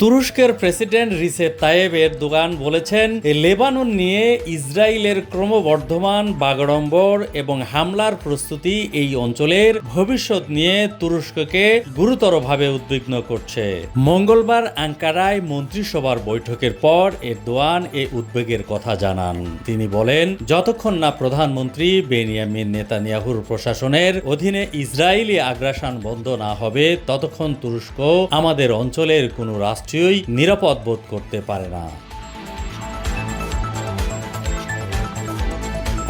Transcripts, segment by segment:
তুরস্কের president Recep Tayyip Erdogan বলেছেন Lebanon নিয়ে ইসরায়েলের ক্রমবর্ধমান বাগড়ম্বর এবং হামলার প্রস্তুতি এই অঞ্চলের ভবিষ্যৎ নিয়ে তুরস্ককে গুরুতরভাবে উদ্বিগ্ন করছে। মঙ্গলবার আঙ্কারায় মন্ত্রিসভার বৈঠকের পর এরদোয়ান এ উদ্বেগের কথা জানান। তিনি বলেন, যতক্ষণ না প্রধানমন্ত্রী বেনিয়ামিন নেতানিয়াহুর প্রশাসনের অধীনে ইসরায়েলি আগ্রাসন বন্ধ না হবে, ততক্ষণ তুরস্ক আমাদের অঞ্চলের কোনো রাষ্ট্রীয়ই নিরাপদ বোধ করতে পারে না।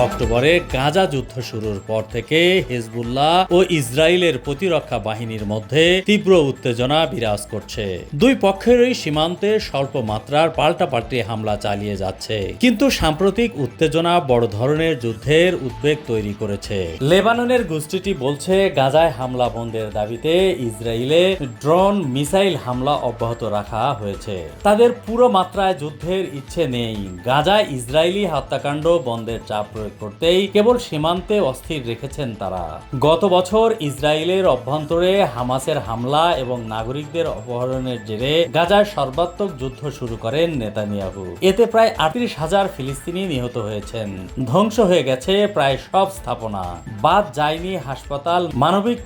অক্টোবরে গাজা যুদ্ধ শুরুর পর থেকে হেজবুল্লাহ ও ইসরায়েলের প্রতিরক্ষা বাহিনীর মধ্যে তীব্র উত্তেজনা বিরাজ করছে। দুই পক্ষেরই সীমান্তে স্বল্প মাত্রার পাল্টাপাল্টি হামলা চালিয়ে যাচ্ছে। কিন্তু সাম্প্রতিক উত্তেজনা বড় ধরনের যুদ্ধের উদ্বেগ তৈরি করেছে। লেবাননের গোষ্ঠীটি বলছে, গাজায় হামলা বন্ধের দাবিতে ইসরায়েলে ড্রোন মিসাইল হামলা অব্যাহত রাখা হয়েছে। তাদের পুরো মাত্রায় যুদ্ধের ইচ্ছে নেই। গাজায় ইসরায়েলি হত্যাকাণ্ড বন্ধের চাপ প্রয়োগ করতেই কেবল সীমান্তে অস্থির রেখেছেন তারা। গত বছর ইসরায়েলের অভ্যন্তরে হামাসের হামলা এবং নাগরিকদের অপহরণের জেরে গাজায় সর্বাত্মক যুদ্ধ শুরু করেন নেতানিয়াহু। এতে প্রায় আটত্রিশ হাজার ফিলিস্তিনি নিহত হয়েছেন। ধ্বংস হয়ে গেছে প্রায় সব স্থাপনা। বাদ যায়নি হাসপাতাল, মানবিক